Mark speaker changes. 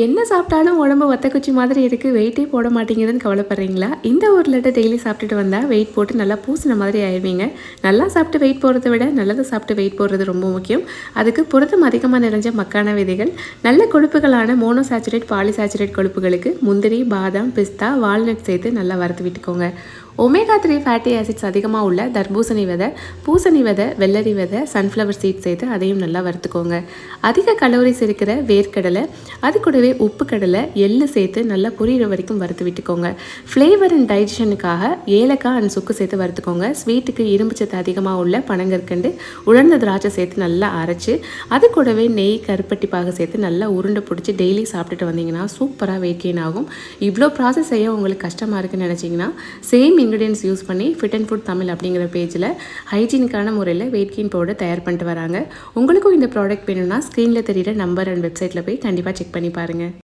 Speaker 1: என்ன சாப்பிட்டாலும் உடம்பு வத்தக்குச்சி மாதிரி இருக்குது வெயிட்டே போட மாட்டேங்குதுன்னு கவலைப்படுறீங்களா? இந்த ஒரு லெட்டர் டெய்லி சாப்பிட்டுட்டு வந்தால் வெயிட் போட்டு நல்லா பூசின மாதிரி ஆயிடுவீங்க நல்லா சாப்பிட்டு வெயிட் போகிறத விட நல்லதை சாப்பிட்டு வெயிட் போடுறது ரொம்ப முக்கியம். அதுக்கு புரதம் அதிகமாக நிறைஞ்ச மக்கான விதைகள் நல்ல கொழுப்புகளான மோனோசாச்சுரேட் பாலிசாச்சுரேட் கொழுப்புகளுக்கு முந்திரி பாதாம் பிஸ்தா வால்நட் சேர்த்து நல்லா வறுத்து விட்டுக்கோங்க. ஒமேகா த்ரீ ஃபேட்டி ஆசிட்ஸ் அதிகமாக உள்ள தர்பூசணி விதை பூசணி விதை வெள்ளரி விதை சன்ஃப்ளவர் சீட் சேர்த்து அதையும் நல்லா வறுத்துக்கோங்க. அதிக கலோரிஸ் இருக்கிற வேர்க்கடலை அது கூடவே உப்பு கடலை எள்ளு சேர்த்து நல்லா புரியிற வரைக்கும் வறுத்து விட்டுக்கோங்க. ஃப்ளேவர் அண்ட் டைஜஷனுக்காக ஏலக்காய் அண்ட் சுக்கு சேர்த்து வறுத்துக்கோங்க. ஸ்வீட்டுக்கு இரும்பு சத்து அதிகமாக உள்ள பனங்கற்கண்டு உலர்ந்த திராட்சை சேர்த்து நல்லா அரைச்சி அது கூடவே நெய் கருப்பட்டி பாகு சேர்த்து நல்லா உருண்டை பிடிச்சி டெய்லி சாப்பிட்டுட்டு வந்தீங்கன்னா சூப்பராக வெயிட் கெயின் ஆகும். இவ்வளோ ப்ராசஸ் செய்ய உங்களுக்கு கஷ்டமாக இருக்குன்னு நினச்சிங்கன்னா சேம் இன்க்ரீடியன்ஸ் யூஸ் பண்ணி ஃபிட் அண்ட் ஃபுட் தமிழ் அப்படிங்கிற பேஜில் ஹைஜீனிக்கான முறையில் வெயிட் கெயின் பவுடர் தயார் பண்ணிட்டு வராங்க. உங்களுக்கும் இந்த ப்ராடக்ட் வேணும்னா ஸ்க்ரீனில் தெரியிற நம்பர் அண்ட் வெப்சைட்டில் போய் கண்டிப்பாக செக் பண்ணி பாருங்கள்